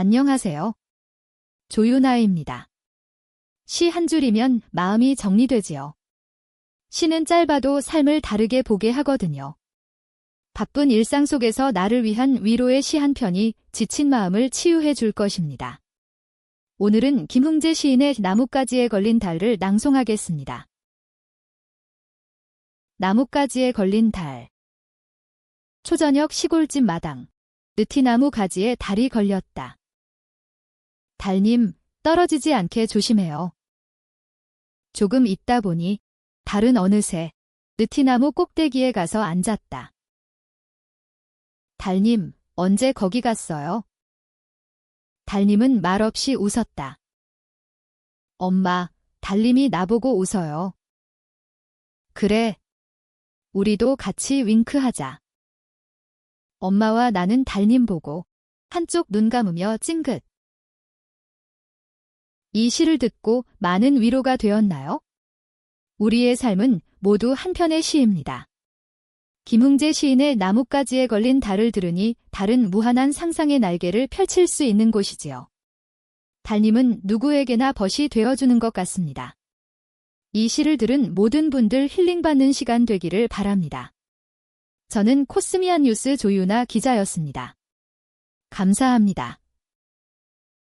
안녕하세요. 조유나입니다. 시 한 줄이면 마음이 정리되지요. 시는 짧아도 삶을 다르게 보게 하거든요. 바쁜 일상 속에서 나를 위한 위로의 시 한 편이 지친 마음을 치유해 줄 것입니다. 오늘은 김흥재 시인의 나뭇가지에 걸린 달을 낭송하겠습니다. 나뭇가지에 걸린 달. 초저녁 시골집 마당. 느티나무 가지에 달이 걸렸다. 달님, 떨어지지 않게 조심해요. 조금 있다 보니 달은 어느새 느티나무 꼭대기에 가서 앉았다. 달님, 언제 거기 갔어요? 달님은 말없이 웃었다. 엄마, 달님이 나보고 웃어요. 그래. 우리도 같이 윙크하자. 엄마와 나는 달님 보고 한쪽 눈 감으며 찡긋. 이 시를 듣고 많은 위로가 되었나요? 우리의 삶은 모두 한편의 시입니다. 김흥재 시인의 나뭇가지에 걸린 달을 들으니 달은 무한한 상상의 날개를 펼칠 수 있는 곳이지요. 달님은 누구에게나 벗이 되어주는 것 같습니다. 이 시를 들은 모든 분들 힐링받는 시간 되기를 바랍니다. 저는 코스미안 뉴스 조유나 기자였습니다. 감사합니다.